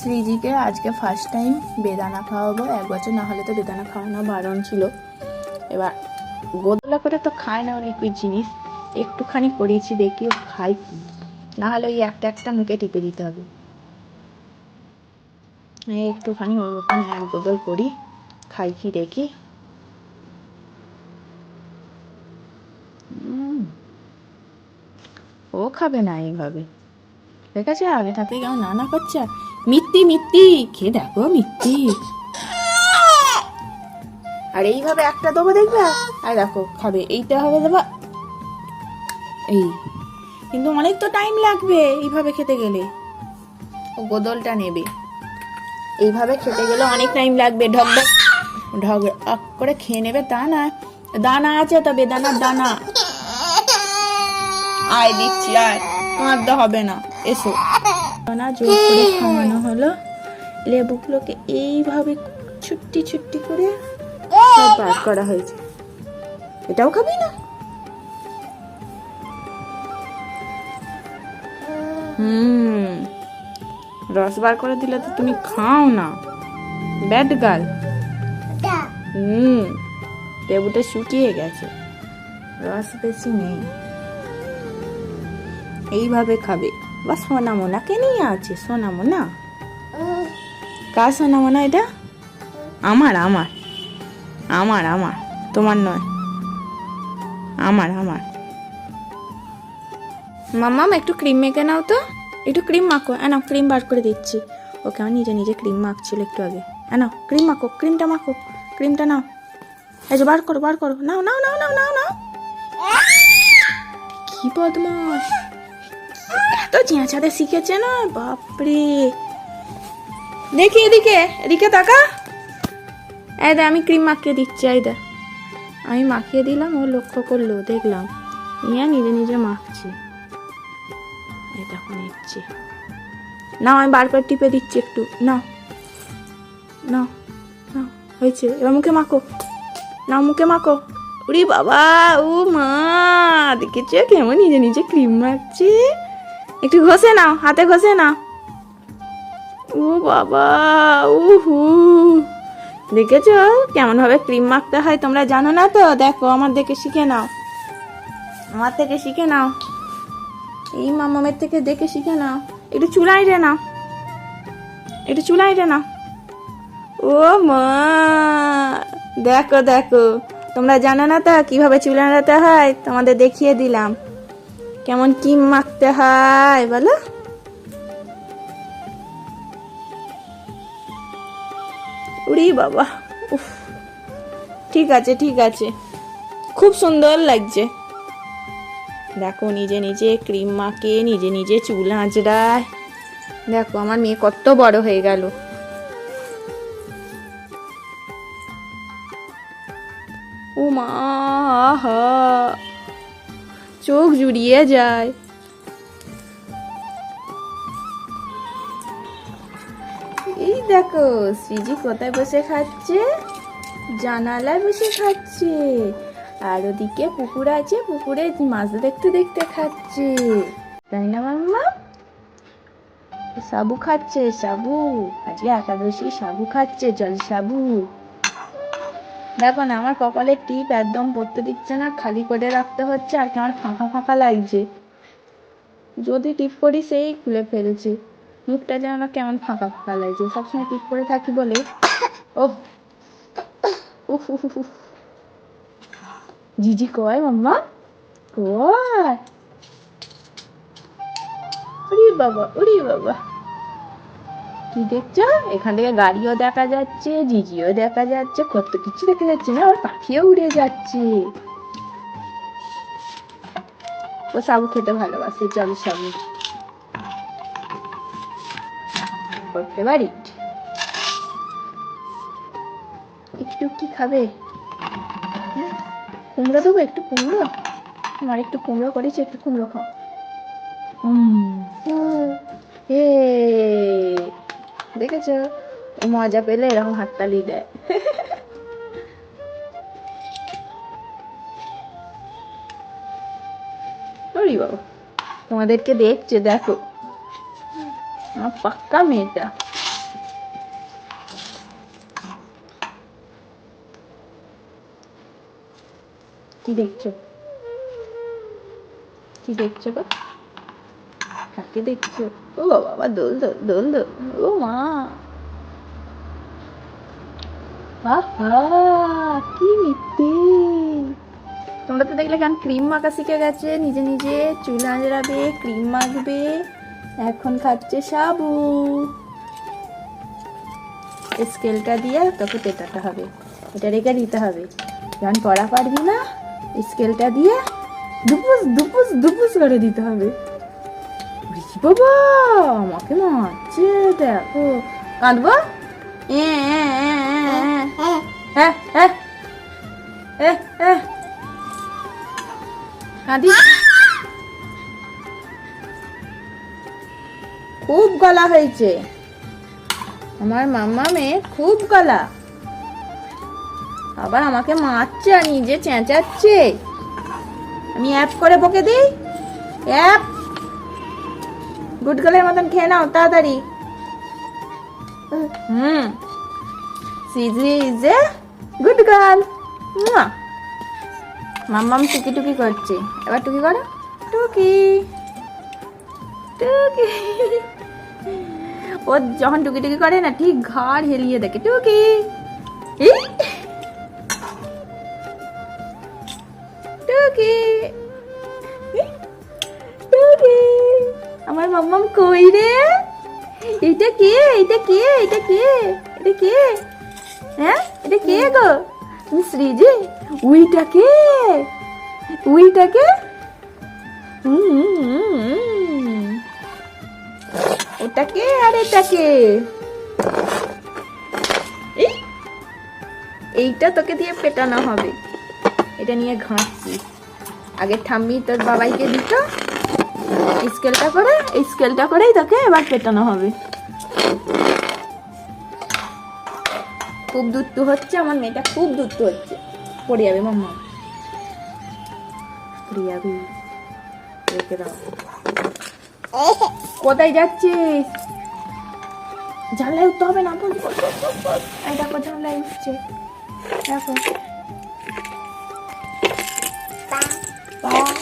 শ্রীজিকে আজকে first time বেদানা খাওয়াবো, এক বছর না হলে তো বেদানা খাওয়ানো বারণ ছিল। এবার গোদলা করে তো খায় না লিকুইড জিনিস, একটুখানি করিয়েছি দেখি ও খাই। না হলে ওই একটা একটা মুখে টিপে দিতে হবে। একটুখানি ওর ওখানে এক বদল করি, খাই কি দেখি। ও খাবে না এইভাবে। আছে আগে থাকতে কেমন নানা করছে মিত্তি মিত্তি, খেয়ে দেখো মিত্তি। আর এইভাবে একটা দেবো দেখবে? আর দেখো, খাবে। এইটা হবে দেবা। এই। কিন্তু অনেক তো টাইম লাগবে এইভাবে খেতে গেলে। ও গোদলটা নেবে। এইভাবে খেতে গেলে অনেক টাইম লাগবে। ঢক ঢক ঢক করে খেয়ে নেবে। তা না। দানা আছে তো বেদানার দানা। আয় দিচ্ছি, আয়। তোমার তো হবে না। এসো। না, জোর করে খাওয়ানো হলো। লেবুগুলোকে এইভাবে ছুট্টি ছুট্টি করে সব বার করা হয়েছে। এটাও খাবি না? হুম। রস বার করে দিলে তো তুমি খাও না। Bad girl. হুম। লেবুটা শুকিয়ে গেছে। রস বেশি নেই। এইভাবে খাবে। বা সোনা মোনাকে নিয়ে আছে সোনা মোনা কার সোনা মোনা এটা আমার আমার আমার আমার তোমার নয় আমার আমার মাম্মাম একটু ক্রিম মেখে নাও তো একটু ক্রিম মাখো নাও ক্রিম বার করে দিচ্ছি ওকে আমার নিজে নিজে ক্রিম মাখছিল একটু আগে নাও ক্রিম মাখো ক্রিমটা মাখো ক্রিমটা নাও এই যে বার করো বার করো নাও নাও নাও নাও নাও নাও কি বদমাস এত চেঁচাতে শিখেছে না? বাপরে। দেখি এদিকে এদিকে তাকা। এই দে, আমি ক্রিম মাখিয়ে দিচ্ছি, এই দে। আমি মাখিয়ে দিলাম, ও লক্ষ্য করল, দেখলাম। ইয়া নিজে নিজে মাখছি। এই দেখো, নিচ্ছি। নাও, আমি বারবার টিপে দিচ্ছি একটু। নাও। নাও নাও, হয়েছে। এবার মুখে মাখো। নাও, মুখে মাখো। উরি বাবা, ও মা, দেখেছ? কেমন নিজে নিজে ক্রিম মাখছে। একটু ঘষে নাও, হাতে ঘষে নাও। ও বাবা, উহু। দেখেছ? কেমন ভাবে ক্রিম মাখতে হয় তোমরা জানো না তো? দেখো, আমার দেখে শিখে নাও। আমার থেকে শিখে নাও। এই মামামের থেকে দেখে শিখে নাও। একটু চুলাই রে নাও। একটু চুলাই রে নাও। ও মা, দেখো দেখো। তোমরা জানো না তো? কীভাবে চুল আনাতে হয়? তোমাদের দেখিয়ে দিলাম। কেমন কি মাখতে হয়, বলো? উড়ি বাবা, উফ। ঠিক আছে ঠিক আছে। খুব সুন্দর লাগছে। দেখো, নিজে নিজে ক্রিম মাখে, নিজে নিজে চুল আঁচড়ায়। দেখো, আমার মেয়ে কত বড় হয়ে গেল। ও মা আহা। চোখ জুড়িয়ে যায়। এই দেখো, শ্রীজি কোথায় বসে খাচ্ছে? জানালায় বসে খাচ্ছে। আর ওদিকে পুকুর আছে, পুকুরে মাছ দেখতে দেখতে খাচ্ছে। তাই না মাম্মা। সাবু খাচ্ছে, সাবু। আজকে একাদশী সাবু খাচ্ছে, জল সাবু। দেখো না, আমার কপালের টিপ একদম পড়তে দিচ্ছে না, খালি করে রাখতে হচ্ছে, আর কেমন ফাঁকা ফাঁকা লাগছে। যদি টিপ করি সেই খুলে ফেলছে। মুখটা যেন কেমন ফাঁকা ফাঁকা লাগছে। সবসময় টিপ করে থাকি বলে। ও। জিজি কয়, মাম্মা? কয়? উরি বাবা উরি বাবা। কি দেখছ? এখান থেকে গাড়িও দেখা যাচ্ছে জিজিও দেখা যাচ্ছে কত কিছু দেখা যাচ্ছে না আবার পাখিও উড়ে যাচ্ছে। ও সাবু খেতে ভালোবাসে জল সাবু। ফেভারিট একটু কি খাবে? হ্যাঁ? কুমড়ো দেবো একটু কুমড়ো? আমার একটু কুমড়ো করেছে একটু কুমড়ো খাও। হুম এ দেখেছ? মজা পেলে এরকম হাততালি দেয়। ওরি বাবা, তোমাদেরকে দেখছে, দেখো। আমার পাক্কা মেয়েটা। কি দেখছ? কি দেখছ গো? কাকে দেখছ ও বাবা দোল দোল দোল দোল ও মা বাবা কি মিথ্যে তোমরা তো দেখলে কেন ক্রিম মাখা শিখে গেছে। নিজে নিজে চুল আঁচড়াবে ক্রিম মাখবে। এখন খাচ্ছে সাবু। স্কেলটা দিয়ে তোকে পেটাতে হবে। এটা রেখে দিতে হবে। যখন পড়া পারবি না স্কেলটা দিয়ে দুপুস দুপুস দুপুস করে দিতে হবে। কি বাবা আমাকে মারছে দেখো কাঁদবো কাঁদি খুব গলা হয়েছে আমার মাম্মা মেয়ে খুব গলা আবার আমাকে মারছে আর নিজে চেঁচাচ্ছে আমি অ্যাপ করে বকে দিই অ্যাপ গুড গার্লের মতন খেয়ে নাও, তাড়াতাড়ি। হুম। CG is a good girl মাম্মাম টুকি টুকি করছে। এবার টুকি করো। টুকি। টুকি। ও যখন টুকি টুকি করে না, ঠিক ঘাড় হেলিয়ে দেখে। টুকি। টুকি। টুকি। আমার মাম্মাম কই রে? এটা কে? এটা কে? এটা কে? এটা কে? হ্যাঁ? এটা কে গো? তুমি শ্রীজি? উইটা কে? উইটা কে? হুম, হুম। আর এটাকে এই এইটা তোকে দিয়ে পেটানো হবে। এটা নিয়ে ঘাঁটছি। আগে ঠাম্মি তোর বাবাইকে দিত স্কেলটা করে এই স্কেলটা করেই তোকে এবার পেটানো হবে। খুব দুত্তু হচ্ছে, আমার মেয়েটা খুব দুত্তু হচ্ছে। পড়ে যাবে, মাম্মা। পড়ে যাবি। রেখে দাও। কোথায় যাচ্ছিস? জানলায় উঠতে হবে না, বল এই দেখো, জানলায় উঠছে। দেখো। পা।